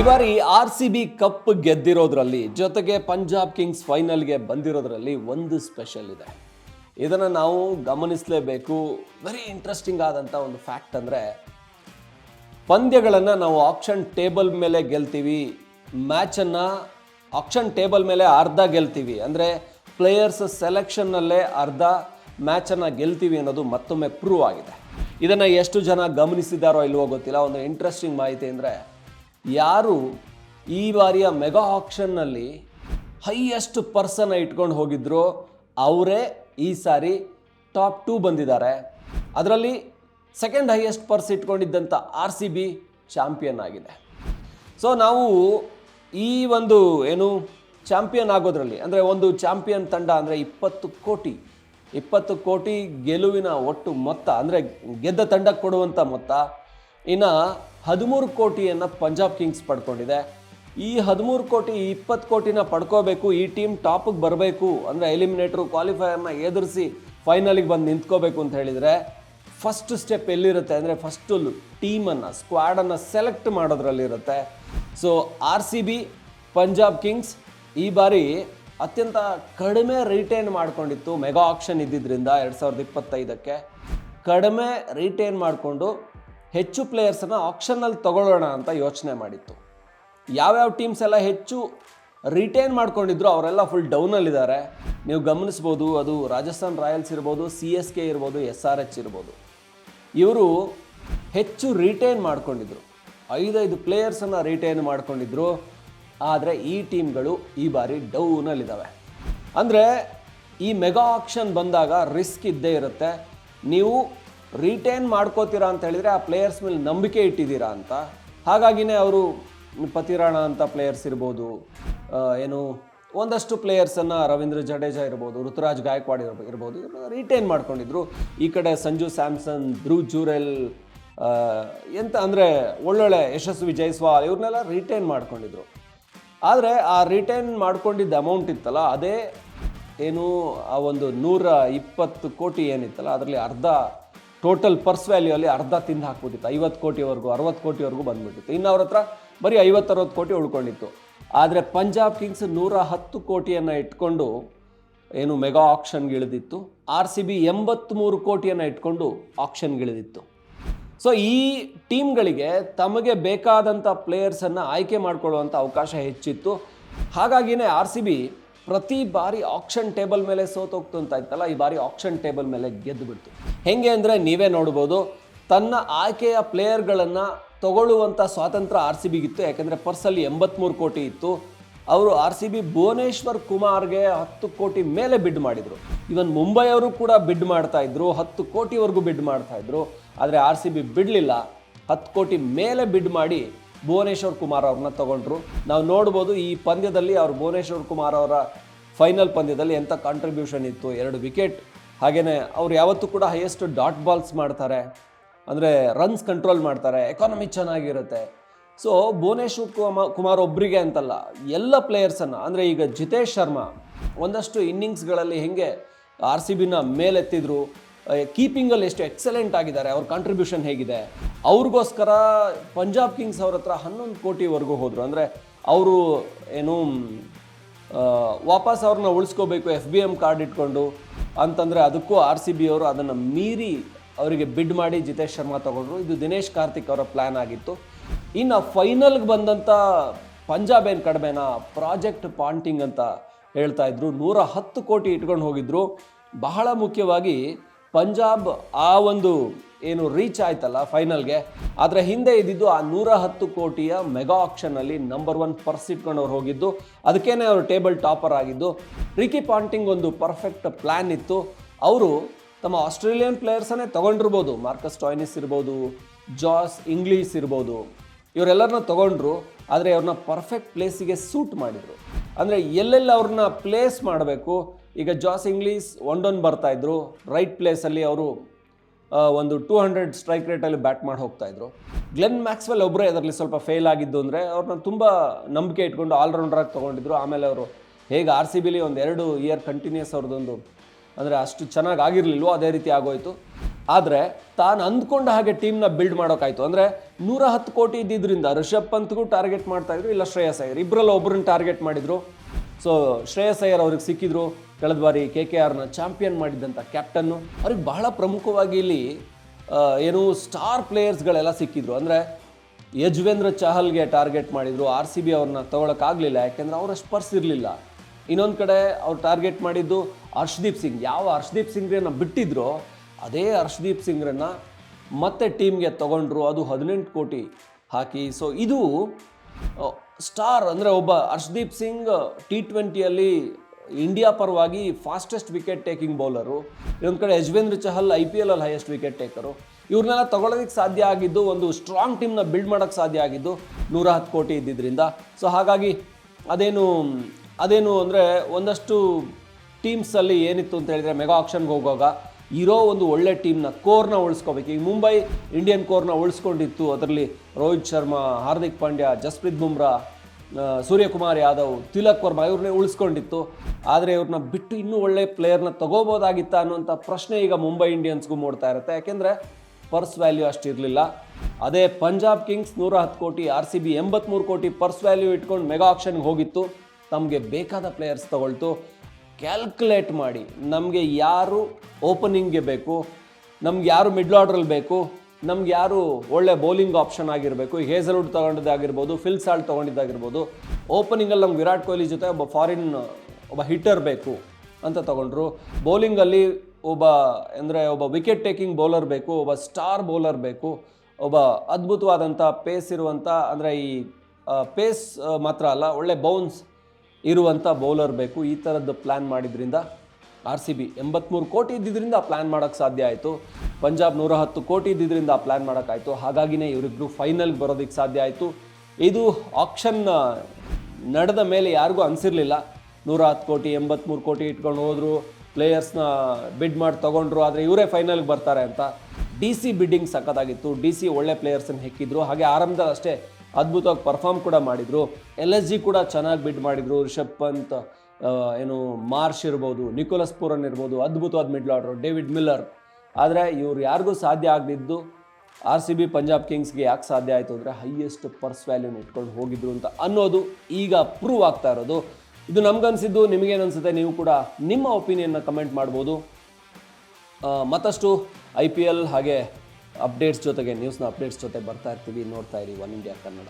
ಈ ಬಾರಿ R C B cup ಗೆದ್ದಿರೋದ್ರಲ್ಲಿ ಜೊತೆಗೆ ಪಂಜಾಬ್ ಕಿಂಗ್ಸ್ ಫೈನಲ್ಗೆ ಬಂದಿರೋದ್ರಲ್ಲಿ ಒಂದು ಸ್ಪೆಷಲ್ ಇದೆ. ಇದನ್ನು ನಾವು ಗಮನಿಸಲೇಬೇಕು. ವೆರಿ ಇಂಟ್ರೆಸ್ಟಿಂಗ್ ಆದಂಥ ಒಂದು ಫ್ಯಾಕ್ಟ್ ಅಂದರೆ ಪಂದ್ಯಗಳನ್ನು ನಾವು ಆಕ್ಷನ್ ಟೇಬಲ್ ಮೇಲೆ ಗೆಲ್ತೀವಿ. ಮ್ಯಾಚನ್ನು ಆಕ್ಷನ್ ಟೇಬಲ್ ಮೇಲೆ ಅರ್ಧ ಗೆಲ್ತೀವಿ. ಅಂದರೆ ಪ್ಲೇಯರ್ಸ್ ಸೆಲೆಕ್ಷನ್ನಲ್ಲೇ ಅರ್ಧ ಮ್ಯಾಚನ್ನು ಗೆಲ್ತೀವಿ ಅನ್ನೋದು ಮತ್ತೊಮ್ಮೆ ಪ್ರೂವ್ ಆಗಿದೆ. ಇದನ್ನು ಎಷ್ಟು ಜನ ಗಮನಿಸಿದಾರೋ ಇಲ್ವೋ ಗೊತ್ತಿಲ್ಲ. ಒಂದು ಇಂಟ್ರೆಸ್ಟಿಂಗ್ ಮಾಹಿತಿ ಅಂದರೆ ಯಾರು ಈ ಬಾರಿಯ ಮೆಗಾ ಆಕ್ಷನ್ನಲ್ಲಿ ಹೈಯೆಸ್ಟ್ ಪರ್ಸನ್ ಇಟ್ಕೊಂಡು ಹೋಗಿದ್ರು ಅವರೇ ಈ ಸಾರಿ ಟಾಪ್ ಟೂ ಬಂದಿದ್ದಾರೆ. ಅದರಲ್ಲಿ ಸೆಕೆಂಡ್ ಹೈಯೆಸ್ಟ್ ಪರ್ಸ್ ಇಟ್ಕೊಂಡಿದ್ದಂಥ ಆರ್ ಸಿ ಬಿ ಚಾಂಪಿಯನ್ ಆಗಿದೆ. ಸೊ ನಾವು ಈ ಒಂದು ಏನು ಚಾಂಪಿಯನ್ ಆಗೋದ್ರಲ್ಲಿ, ಅಂದರೆ ಒಂದು ಚಾಂಪಿಯನ್ ತಂಡ ಅಂದರೆ ಇಪ್ಪತ್ತು ಕೋಟಿ ಇಪ್ಪತ್ತು ಕೋಟಿ ಗೆಲುವಿನ ಒಟ್ಟು ಮೊತ್ತ, ಅಂದರೆ ಗೆದ್ದ ತಂಡಕ್ಕೆ ಕೊಡುವಂಥ ಮೊತ್ತ ಇನ್ನು ಹದಿಮೂರು ಕೋಟಿಯನ್ನು ಪಂಜಾಬ್ ಕಿಂಗ್ಸ್ ಪಡ್ಕೊಂಡಿದೆ. ಈ ಹದಿಮೂರು ಕೋಟಿ, ಇಪ್ಪತ್ತು ಕೋಟಿನ ಪಡ್ಕೋಬೇಕು, ಈ ಟೀಮ್ ಟಾಪಿಗೆ ಬರಬೇಕು ಅಂದರೆ ಎಲಿಮಿನೇಟ್ರು ಕ್ವಾಲಿಫೈಯರ್ನ ಎದುರಿಸಿ ಫೈನಲಿಗೆ ಬಂದು ನಿಂತ್ಕೋಬೇಕು ಅಂತ ಹೇಳಿದರೆ ಫಸ್ಟ್ ಸ್ಟೆಪ್ ಎಲ್ಲಿರುತ್ತೆ ಅಂದರೆ ಫಸ್ಟು ಟೀಮನ್ನು ಸ್ಕ್ವಾಡನ್ನು select ಮಾಡೋದ್ರಲ್ಲಿರುತ್ತೆ. So R C B Punjab Kings ಈ ಬಾರಿ ಅತ್ಯಂತ ಕಡಿಮೆ ರಿಟೈನ್ ಮಾಡ್ಕೊಂಡಿತ್ತು. ಮೆಗಾ ಆಕ್ಷನ್ ಇದ್ದಿದ್ದರಿಂದ ಎರಡು ಸಾವಿರದ ಇಪ್ಪತ್ತೈದಕ್ಕೆ. ಕಡಿಮೆ ರಿಟೈನ್ ಮಾಡಿಕೊಂಡು ಹೆಚ್ಚು ಪ್ಲೇಯರ್ಸನ್ನು ಆಕ್ಷನಲ್ಲಿ ತಗೊಳ್ಳೋಣ ಅಂತ ಯೋಚನೆ ಮಾಡಿತ್ತು. ಯಾವ್ಯಾವ ಟೀಮ್ಸ್ ಎಲ್ಲ ಹೆಚ್ಚು ರಿಟೈನ್ ಮಾಡ್ಕೊಂಡಿದ್ರು ಅವರೆಲ್ಲ ಫುಲ್ ಡೌನಲ್ಲಿದ್ದಾರೆ ನೀವು ಗಮನಿಸ್ಬೋದು, ಅದು ರಾಜಸ್ಥಾನ್ ರಾಯಲ್ಸ್ ಇರ್ಬೋದು ಸಿ ಎಸ್ ಕೆ ಇರ್ಬೋದು ಎಸ್ ಆರ್ ಎಚ್ ಇರ್ಬೋದು. ಇವರು ಹೆಚ್ಚು ರಿಟೈನ್ ಮಾಡ್ಕೊಂಡಿದ್ರು. ಐದೈದು ಪ್ಲೇಯರ್ಸನ್ನು ರಿಟೈನ್ ಮಾಡ್ಕೊಂಡಿದ್ರು. ಆದರೆ ಈ ಟೀಮ್ಗಳು ಈ ಬಾರಿ ಡೌನಲ್ಲಿದ್ದಾವೆ ಅಂದರೆ ಈ ಮೆಗಾ ಆಕ್ಷನ್ ಬಂದಾಗ ರಿಸ್ಕ್ ಇದ್ದೇ ಇರುತ್ತೆ. ನೀವು ರಿಟೈನ್ ಮಾಡ್ಕೋತೀರಾ ಅಂತ ಹೇಳಿದರೆ ಆ ಪ್ಲೇಯರ್ಸ್ ಮೇಲೆ ನಂಬಿಕೆ ಇಟ್ಟಿದ್ದೀರಾ ಅಂತ. ಹಾಗಾಗಿನೇ ಅವರು ಪತಿರಾಣ ಅಂತ ಪ್ಲೇಯರ್ಸ್ ಇರ್ಬೋದು ಏನು, ಒಂದಷ್ಟು ಪ್ಲೇಯರ್ಸನ್ನು ರವೀಂದ್ರ ಜಡೇಜಾ ಇರ್ಬೋದು, ಋತುರಾಜ್ ಗಾಯಕ್ವಾಡ್ ಇರ್ಬೋದು ಇರ್ಬೋದು ರಿಟೈನ್ ಮಾಡ್ಕೊಂಡಿದ್ರು. ಈ ಕಡೆ ಸಂಜು ಸ್ಯಾಮ್ಸನ್ ಧ್ರುವ್ ಜೂರೆಲ್ ಎಂತ ಅಂದರೆ ಒಳ್ಳೊಳ್ಳೆ ಯಶಸ್ವಿ ಜೈಸ್ವಾಲ್, ಇವ್ರನ್ನೆಲ್ಲ ರಿಟೈನ್ ಮಾಡ್ಕೊಂಡಿದ್ರು. ಆದರೆ ಆ ರಿಟೈನ್ ಮಾಡ್ಕೊಂಡಿದ್ದ ಅಮೌಂಟ್ ಇತ್ತಲ್ಲ, ಅದೇ, ಏನು, ಆ ಒಂದು ನೂರ ಇಪ್ಪತ್ತು ಕೋಟಿ ಏನಿತ್ತಲ್ಲ, ಅದರಲ್ಲಿ ಅರ್ಧ ಟೋಟಲ್ ಪರ್ಸ್ ವ್ಯಾಲ್ಯೂ ಅಲ್ಲಿ ಅರ್ಧ ತಿಂದು ಹಾಕ್ಬಿಟ್ಟಿತ್ತು. ಐವತ್ತು ಕೋಟಿವರೆಗೂ, ಅರವತ್ತು ಕೋಟಿವರೆಗೂ ಬಂದ್ಬಿಟ್ಟಿತ್ತು. ಇನ್ನು ಅವ್ರ ಹತ್ರ ಬರೀ ಐವತ್ತರವತ್ತು ಕೋಟಿ ಉಳ್ಕೊಂಡಿತ್ತು. ಆದರೆ ಪಂಜಾಬ್ ಕಿಂಗ್ಸ್ ನೂರ ಹತ್ತು ಕೋಟಿಯನ್ನು ಇಟ್ಕೊಂಡು ಏನು ಮೆಗಾ ಆಕ್ಷನ್ಗೆ ಇಳಿದಿತ್ತು ಆರ್ ಸಿ ಬಿ ಎಂಬತ್ತ್ಮೂರು ಕೋಟಿಯನ್ನು ಇಟ್ಕೊಂಡು ಆಕ್ಷನ್ಗೆ ಇಳಿದಿತ್ತು ಸೊ ಈ ಟೀಮ್ಗಳಿಗೆ ತಮಗೆ ಬೇಕಾದಂಥ ಪ್ಲೇಯರ್ಸನ್ನು ಆಯ್ಕೆ ಮಾಡಿಕೊಳ್ಳುವಂಥ ಅವಕಾಶ ಹೆಚ್ಚಿತ್ತು. ಹಾಗಾಗಿನೇ ಆರ್ ಸಿ ಬಿ ಪ್ರತಿ ಬಾರಿ ಆಕ್ಷನ್ ಟೇಬಲ್ ಮೇಲೆ ಸೋತೋಗ್ತು ಅಂತ ಇತ್ತಲ್ಲ, ಈ ಬಾರಿ ಆಕ್ಷನ್ ಟೇಬಲ್ ಮೇಲೆ ಗೆದ್ದು ಬಿಡ್ತು. ಹೆಂಗೆ ಅಂದರೆ ನೀವೇ ನೋಡ್ಬೋದು, ತನ್ನ ಆಯ್ಕೆಯ ಪ್ಲೇಯರ್ಗಳನ್ನು ತಗೊಳ್ಳುವಂಥ ಸ್ವಾತಂತ್ರ್ಯ ಆರ್ ಸಿ ಬಿಗಿತ್ತು ಯಾಕೆಂದರೆ ಪರ್ಸಲ್ಲಿ ಎಂಬತ್ತ್ಮೂರು ಕೋಟಿ ಇತ್ತು. ಅವರು ಆರ್ ಸಿ ಬಿ ಭುವನೇಶ್ವರ್ ಕುಮಾರ್ಗೆ ಹತ್ತು ಕೋಟಿ ಮೇಲೆ ಬಿಡ್ ಮಾಡಿದರು. ಇವನ್ ಮುಂಬೈಯವರು ಕೂಡ ಬಿಡ್ ಮಾಡ್ತಾ ಇದ್ರು, ಹತ್ತು ಕೋಟಿವರೆಗೂ ಬಿಡ್ ಮಾಡ್ತಾ ಇದ್ರು. ಆದರೆ ಆರ್ ಸಿ ಬಿ ಬಿಡಲಿಲ್ಲ, ಹತ್ತು ಕೋಟಿ ಮೇಲೆ ಬಿಡ್ ಮಾಡಿ ಭುವನೇಶ್ವರ್ ಕುಮಾರ್ ಅವ್ರನ್ನ ತಗೊಂಡ್ರು. ನಾವು ನೋಡ್ಬೋದು ಈ ಪಂದ್ಯದಲ್ಲಿ ಅವ್ರು ಭುವನೇಶ್ವರ್ ಕುಮಾರ್ ಅವರ ಫೈನಲ್ ಪಂದ್ಯದಲ್ಲಿ ಎಂಥ ಕಾಂಟ್ರಿಬ್ಯೂಷನ್ ಇತ್ತು, ಎರಡು ವಿಕೆಟ್ ಹಾಗೆಯೇ ಅವ್ರು ಯಾವತ್ತೂ ಕೂಡ ಹೈಯೆಸ್ಟ್ ಡಾಟ್ ಬಾಲ್ಸ್ ಮಾಡ್ತಾರೆ. ಅಂದರೆ ರನ್ಸ್ ಕಂಟ್ರೋಲ್ ಮಾಡ್ತಾರೆ ಎಕಾನಮಿ ಚೆನ್ನಾಗಿರುತ್ತೆ. ಸೊ ಭುವನೇಶ್ವರ್ ಕುಮಾರ್ ಕುಮಾರ್ ಒಬ್ಬರಿಗೆ ಅಂತಲ್ಲ, ಎಲ್ಲ ಪ್ಲೇಯರ್ಸನ್ನು ಅಂದರೆ ಈಗ ಜಿತೇಶ್ ಶರ್ಮಾ ಒಂದಷ್ಟು ಇನ್ನಿಂಗ್ಸ್ಗಳಲ್ಲಿ ಹೇಗೆ ಆರ್ ಸಿ ಬಿನ ಮೇಲೆತ್ತಿದ್ರು. ಕೀಪಿಂಗಲ್ಲಿ ಎಷ್ಟು ಎಕ್ಸಲೆಂಟ್ ಆಗಿದ್ದಾರೆ, ಅವ್ರ ಕಾಂಟ್ರಿಬ್ಯೂಷನ್ ಹೇಗಿದೆ. ಅವ್ರಿಗೋಸ್ಕರ ಪಂಜಾಬ್ ಕಿಂಗ್ಸ್ ಅವ್ರ ಹತ್ರ ಹನ್ನೊಂದು ಕೋಟಿವರೆಗೂ ಹೋದರು. ಅಂದರೆ ಅವರು ಏನು ವಾಪಸ್ ಅವ್ರನ್ನ ಉಳಿಸ್ಕೋಬೇಕು ಎಫ್ ಬಿ ಎಂ ಕಾರ್ಡ್ ಇಟ್ಕೊಂಡು, ಅಂತಂದರೆ ಅದಕ್ಕೂ ಆರ್ ಸಿ ಬಿ ಅವರು ಅದನ್ನು ಮೀರಿ ಅವರಿಗೆ ಬಿಡ್ ಮಾಡಿ ಜಿತೇಶ್ ಶರ್ಮಾ ತಗೊಂಡ್ರು. ಇದು ದಿನೇಶ್ ಕಾರ್ತಿಕ್ ಅವರ ಪ್ಲ್ಯಾನ್ ಆಗಿತ್ತು. ಇನ್ನು ಫೈನಲ್ಗೆ ಬಂದಂಥ ಪಂಜಾಬ್ ಏನು ಕಡಿಮೆನಾ ಪ್ರಾಜೆಕ್ಟ್ ಪಾಂಟಿಂಗ್ ಅಂತ ಹೇಳ್ತಾ ಇದ್ರು. ನೂರ ಹತ್ತು ಕೋಟಿ ಇಟ್ಕೊಂಡು ಹೋಗಿದ್ರು. ಬಹಳ ಮುಖ್ಯವಾಗಿ ಪಂಜಾಬ್ ಆ ಒಂದು ಏನು ರೀಚ್ ಆಯ್ತಲ್ಲ ಫೈನಲ್ಗೆ ಅದರ ಹಿಂದೆ ಇದ್ದಿದ್ದು ಆ ನೂರ ಹತ್ತು ಕೋಟಿಯ ಮೆಗಾ ಆಕ್ಷನಲ್ಲಿ ನಂಬರ್ ಒನ್ ಪರ್ಸ್ ಇಟ್ಕೊಂಡು ಅವ್ರು ಹೋಗಿದ್ದು. ಅದಕ್ಕೇನೆ ಅವರು ಟೇಬಲ್ ಟಾಪರ್ ಆಗಿದ್ದು. ರಿಕಿ ಪಾಂಟಿಂಗ್ ಒಂದು ಪರ್ಫೆಕ್ಟ್ ಪ್ಲ್ಯಾನ್ ಇತ್ತು. ಅವರು ತಮ್ಮ ಆಸ್ಟ್ರೇಲಿಯನ್ ಪ್ಲೇಯರ್ಸನ್ನೇ ತಗೊಂಡಿರ್ಬೋದು. ಮಾರ್ಕಸ್ ಟಾಯ್ನಿಸ್ ಇರ್ಬೋದು ಜಾಸ್ ಇಂಗ್ಲೀಷ್ ಇರ್ಬೋದು. ಇವರೆಲ್ಲರನ್ನ ತಗೊಂಡ್ರು, ಆದರೆ ಅವ್ರನ್ನ ಪರ್ಫೆಕ್ಟ್ ಪ್ಲೇಸಿಗೆ ಸೂಟ್ ಮಾಡಿದರು. ಅಂದರೆ ಎಲ್ಲೆಲ್ಲಿ ಅವ್ರನ್ನ ಪ್ಲೇಸ್ ಮಾಡಬೇಕು ಈಗ ಜಾಸ್ ಇಂಗ್ಲೀಸ್ ಒನ್ ಡೌನ್ ಬರ್ತಾಯಿದ್ರು ರೈಟ್ ಪ್ಲೇಸಲ್ಲಿ ಅವರು ಒಂದು ಟೂ ಹಂಡ್ರೆಡ್ ಸ್ಟ್ರೈಕ್ ರೇಟಲ್ಲಿ ಬ್ಯಾಟ್ ಮಾಡಿ ಹೋಗ್ತಾ ಇದ್ರು. ಗ್ಲೆನ್ ಮ್ಯಾಕ್ಸ್ವೆಲ್ ಒಬ್ಬರೇ ಅದರಲ್ಲಿ ಸ್ವಲ್ಪ ಫೇಲ್ ಆಗಿದ್ದು ಅಂದರೆ ಅವ್ರನ್ನ ತುಂಬ ನಂಬಿಕೆ ಇಟ್ಕೊಂಡು ಆಲ್ರೌಂಡರಾಗಿ ತೊಗೊಂಡಿದ್ರು. ಆಮೇಲೆ ಅವರು ಹೇಗೆ ಆರ್ ಸಿ ಬಿಲಿ ಒಂದು ಎರಡು ಇಯರ್ ಕಂಟಿನ್ಯೂಸ್ ಅವ್ರದ್ದೊಂದು ಅಂದರೆ ಅಷ್ಟು ಚೆನ್ನಾಗಿ ಆಗಿರಲಿಲ್ವೋ ಅದೇ ರೀತಿ ಆಗೋಯ್ತು. ಆದರೆ ತಾನು ಅಂದ್ಕೊಂಡ ಹಾಗೆ ಟೀಮ್ನ ಬಿಲ್ಡ್ ಮಾಡೋಕ್ಕಾಯ್ತು ಅಂದರೆ ನೂರ ಹತ್ತು ಕೋಟಿ ಇದ್ದಿದ್ದರಿಂದ ರಿಷಬ್ ಪಂತ್ಗೂ ಟಾರ್ಗೆಟ್ ಮಾಡ್ತಾಯಿದ್ರು ಇಲ್ಲ ಶ್ರೇಯಸ್ ಅಯ್ಯರ್. ಇಬ್ಬರಲ್ಲಿ ಒಬ್ಬರನ್ನ ಟಾರ್ಗೆಟ್ ಮಾಡಿದ್ರು. ಸೊ ಶ್ರೇಯಸ್ ಅಯ್ಯರ್ ಅವ್ರಿಗೆ ಸಿಕ್ಕಿದ್ರು. ಕಳೆದ ಬಾರಿ ಕೆ ಕೆ ಆರ್ನ ಚಾಂಪಿಯನ್ ಮಾಡಿದ್ದಂಥ ಕ್ಯಾಪ್ಟನ್ನು, ಅವ್ರಿಗೆ ಬಹಳ ಪ್ರಮುಖವಾಗಿ ಇಲ್ಲಿ ಏನು ಸ್ಟಾರ್ ಪ್ಲೇಯರ್ಸ್ಗಳೆಲ್ಲ ಸಿಕ್ಕಿದ್ರು. ಅಂದರೆ ಯಜ್ವೇಂದ್ರ ಚಹಲ್ಗೆ ಟಾರ್ಗೆಟ್ ಮಾಡಿದ್ರು, ಆರ್ ಸಿ ಬಿ ಅವ್ರನ್ನ ತೊಗೊಳಕ್ಕಾಗಲಿಲ್ಲ ಯಾಕೆಂದರೆ ಅವರ ಪರ್ಸ್ ಇರಲಿಲ್ಲ. ಇನ್ನೊಂದು ಕಡೆ ಅವ್ರು ಟಾರ್ಗೆಟ್ ಮಾಡಿದ್ದು ಹರ್ಷದೀಪ್ ಸಿಂಗ್. ಯಾವ ಹರ್ಷದೀಪ್ ಸಿಂಗ್ರನ್ನ ಬಿಟ್ಟಿದ್ರೋ, ಅದೇ ಹರ್ಷದೀಪ್ ಸಿಂಗ್ರನ್ನು ಮತ್ತೆ ಟೀಮ್ಗೆ ತಗೊಂಡ್ರು, ಅದು ಹದಿನೆಂಟು ಕೋಟಿ ಹಾಕಿ. ಸೊ ಇದು ಸ್ಟಾರ್, ಅಂದರೆ ಒಬ್ಬ ಹರ್ಷದೀಪ್ ಸಿಂಗ್ ಟಿ ಟ್ವೆಂಟಿಯಲ್ಲಿ ಇಂಡಿಯಾ ಪರವಾಗಿ ಫಾಸ್ಟೆಸ್ಟ್ ವಿಕೆಟ್ ಟೇಕಿಂಗ್ ಬೌಲರು ಇನ್ನೊಂದು ಕಡೆ Yuzvendra Chahal I P L ಅಲ್ಲಿ ಹೈಯೆಸ್ಟ್ ವಿಕೆಟ್ ಟೇಕರು ಇವ್ರನ್ನೆಲ್ಲ ತಗೊಳ್ಳೋದಕ್ಕೆ ಸಾಧ್ಯ ಆಗಿದ್ದು, ಒಂದು ಸ್ಟ್ರಾಂಗ್ ಟೀಮ್ನ ಬಿಲ್ಡ್ ಮಾಡೋಕ್ಕೆ ಸಾಧ್ಯ ಆಗಿದ್ದು ನೂರ ಹತ್ತು ಕೋಟಿ ಇದ್ದಿದ್ದರಿಂದ ಸೊ ಹಾಗಾಗಿ ಅದೇನು ಅದೇನು ಅಂದರೆ ಒಂದಷ್ಟು ಟೀಮ್ಸಲ್ಲಿ ಏನಿತ್ತು ಅಂತ ಹೇಳಿದರೆ ಮೆಗಾ ಆಕ್ಷನ್ಗೆ ಹೋಗುವಾಗ ಇರೋ ಒಂದು ಒಳ್ಳೆ ಟೀಮ್ನ ಕೋರ್ನ ಉಳಿಸ್ಕೋಬೇಕು. ಈಗ ಮುಂಬೈ ಇಂಡಿಯನ್ ಕೋರ್ನ ಉಳಿಸ್ಕೊಂಡಿತ್ತು. ಅದರಲ್ಲಿ ರೋಹಿತ್ ಶರ್ಮಾ, ಹಾರ್ದಿಕ್ ಪಾಂಡ್ಯ, ಜಸ್ಪ್ರೀತ್ ಬುಮ್ರಾ ಸೂರ್ಯಕುಮಾರ್ ಯಾದವ್ ತಿಲಕ್ ವರ್ಮಾ ಇವ್ರನ್ನೇ ಉಳಿಸ್ಕೊಂಡಿತ್ತು. ಆದರೆ ಇವ್ರನ್ನ ಬಿಟ್ಟು ಇನ್ನೂ ಒಳ್ಳೆ ಪ್ಲೇಯರ್ನ ತಗೋಬೋದಾಗಿತ್ತ ಅನ್ನುವಂಥ ಪ್ರಶ್ನೆ ಈಗ ಮುಂಬೈ ಇಂಡಿಯನ್ಸ್ಗೂ ಮೂಡ್ತಾ ಇರುತ್ತೆ. ಯಾಕೆಂದರೆ ಪರ್ಸ್ ವ್ಯಾಲ್ಯೂ ಅಷ್ಟಿರಲಿಲ್ಲ ಅದೇ ಪಂಜಾಬ್ ಕಿಂಗ್ಸ್ ನೂರ ಹತ್ತು ಕೋಟಿ ಆರ್ ಸಿ ಬಿ ಎಂಬತ್ತ್ಮೂರು ಕೋಟಿ ಪರ್ಸ್ ವ್ಯಾಲ್ಯೂ ಇಟ್ಕೊಂಡು ಮೆಗಾ ಆಕ್ಷನ್ಗೆ ಹೋಗಿತ್ತು. ತಮಗೆ ಬೇಕಾದ ಪ್ಲೇಯರ್ಸ್ ತಗೊಳ್ತು. ಕ್ಯಾಲ್ಕುಲೇಟ್ ಮಾಡಿ ನಮಗೆ ಯಾರು ಓಪನಿಂಗ್ಗೆ ಬೇಕು, ನಮ್ಗೆ ಯಾರು ಮಿಡ್ಲ್ ಆರ್ಡ್ರಲ್ಲಿ ಬೇಕು ನಮ್ಗೆ ಯಾರು ಒಳ್ಳೆ ಬೌಲಿಂಗ್ ಆಪ್ಷನ್ ಆಗಿರಬೇಕು ಈಗ ಹೇಸಲ್ವುಡ್ ತೊಗೊಂಡಿದ್ದಾಗಿರ್ಬೋದು ಫಿಲ್ ಸಾಲ್ಟ್ ತೊಗೊಂಡಿದ್ದಾಗಿರ್ಬೋದು ಓಪನಿಂಗಲ್ಲಿ ನಮ್ಗೆ ವಿರಾಟ್ ಕೊಹ್ಲಿ ಜೊತೆ ಒಬ್ಬ ಫಾರಿನ್ ಒಬ್ಬ ಹಿಟ್ಟರ್ ಬೇಕು ಅಂತ ತಗೊಂಡ್ರು. ಬೌಲಿಂಗಲ್ಲಿ ಒಬ್ಬ, ಅಂದರೆ ಒಬ್ಬ ವಿಕೆಟ್ ಟೇಕಿಂಗ್ ಬೌಲರ್ ಬೇಕು, ಒಬ್ಬ ಸ್ಟಾರ್ ಬೌಲರ್ ಬೇಕು, ಒಬ್ಬ ಅದ್ಭುತವಾದಂಥ ಪೇಸ್ ಇರುವಂಥ, ಅಂದರೆ ಈ ಪೇಸ್ ಮಾತ್ರ ಅಲ್ಲ, ಒಳ್ಳೆ ಬೌನ್ಸ್ ಇರುವಂಥ ಬೌಲರ್ ಬೇಕು, ಈ ಥರದ್ದು ಪ್ಲ್ಯಾನ್ ಮಾಡಿದ್ರಿಂದ. ಆರ್ ಸಿ ಬಿ ಎಂಬತ್ತ್ಮೂರು ಕೋಟಿ ಇದ್ದಿದ್ದರಿಂದ ಪ್ಲ್ಯಾನ್ ಮಾಡೋಕ್ಕೆ ಸಾಧ್ಯ ಆಯಿತು. ಪಂಜಾಬ್ ನೂರ ಹತ್ತು ಕೋಟಿ ಇದ್ದಿದ್ದರಿಂದ ಪ್ಲ್ಯಾನ್ ಮಾಡೋಕ್ಕಾಯಿತು ಹಾಗಾಗಿನೇ ಇವರಿಬ್ಬರು ಫೈನಲ್ಗೆ ಬರೋದಕ್ಕೆ ಸಾಧ್ಯ ಆಯಿತು. ಇದು ಆಕ್ಷನ್ ನಡೆದ ಮೇಲೆ ಯಾರಿಗೂ ಅನಿಸಿರಲಿಲ್ಲ. ನೂರ ಹತ್ತು ಕೋಟಿ ಎಂಬತ್ತ್ಮೂರು ಕೋಟಿ ಇಟ್ಕೊಂಡು ಹೋದರು. ಪ್ಲೇಯರ್ಸ್ನ ಬಿಡ್ ಮಾಡಿ ತೊಗೊಂಡ್ರು. ಆದರೆ ಇವರೇ ಫೈನಲ್ಗೆ ಬರ್ತಾರೆ ಅಂತ. ಡಿ ಸಿ ಬಿಡ್ಡಿಂಗ್ ಸಖತ್ತಾಗಿತ್ತು. ಡಿ ಸಿ ಒಳ್ಳೆ ಪ್ಲೇಯರ್ಸನ್ನು ಹೆಕ್ಕಿದ್ರು. ಹಾಗೆ ಆರಂಭದಲ್ಲಿ ಅಷ್ಟೇ ಅದ್ಭುತವಾಗಿ ಪರ್ಫಾರ್ಮ್ ಕೂಡ ಮಾಡಿದರು. ಎಲ್ ಎಸ್ ಜಿ ಕೂಡ ಚೆನ್ನಾಗಿ ಬಿಡ್ ಮಾಡಿದರು. ರಿಷಬ್ ಪಂತ್ ಏನು ಮಾರ್ಷ್ ಇರ್ಬೋದು, ನಿಕೋಲಸ್ ಪೂರನ್ ಇರ್ಬೋದು, ಅದ್ಭುತವಾದ ಮಿಡ್ಲ್ ಆರ್ಡರ್ ಡೇವಿಡ್ ಮಿಲ್ಲರ್. ಆದರೆ ಇವ್ರು ಯಾರಿಗೂ ಸಾಧ್ಯ ಆಗದಿದ್ದು ಆರ್ ಸಿ ಬಿ ಪಂಜಾಬ್ ಕಿಂಗ್ಸ್ಗೆ ಯಾಕೆ ಸಾಧ್ಯ ಆಯಿತು ಅಂದರೆ ಹೈಯೆಸ್ಟ್ ಪರ್ಸ್ ವ್ಯಾಲ್ಯೂನ ಇಟ್ಕೊಂಡು ಹೋಗಿದ್ರು ಅಂತ ಅನ್ನೋದು ಈಗ ಪ್ರೂವ್ ಆಗ್ತಾ ಇರೋದು. ಇದು ನಮ್ಗನ್ಸಿದ್ದು ನಿಮಗೇನು ಅನಿಸುತ್ತೆ ನೀವು ಕೂಡ ನಿಮ್ಮ ಒಪಿನಿಯನ್ನ ಕಮೆಂಟ್ ಮಾಡ್ಬೋದು. ಮತ್ತಷ್ಟು ಐ ಪಿ ಎಲ್ ಹಾಗೆ ಅಪ್ಡೇಟ್ಸ್ ಜೊತೆಗೆ ನ್ಯೂಸ್ನ ಅಪ್ಡೇಟ್ಸ್ ಜೊತೆ ಬರ್ತಾ ಇರ್ತೀವಿ, ನೋಡ್ತಾ ಇರಿ ಒನ್ ಇಂಡಿಯಾ ಕನ್ನಡ.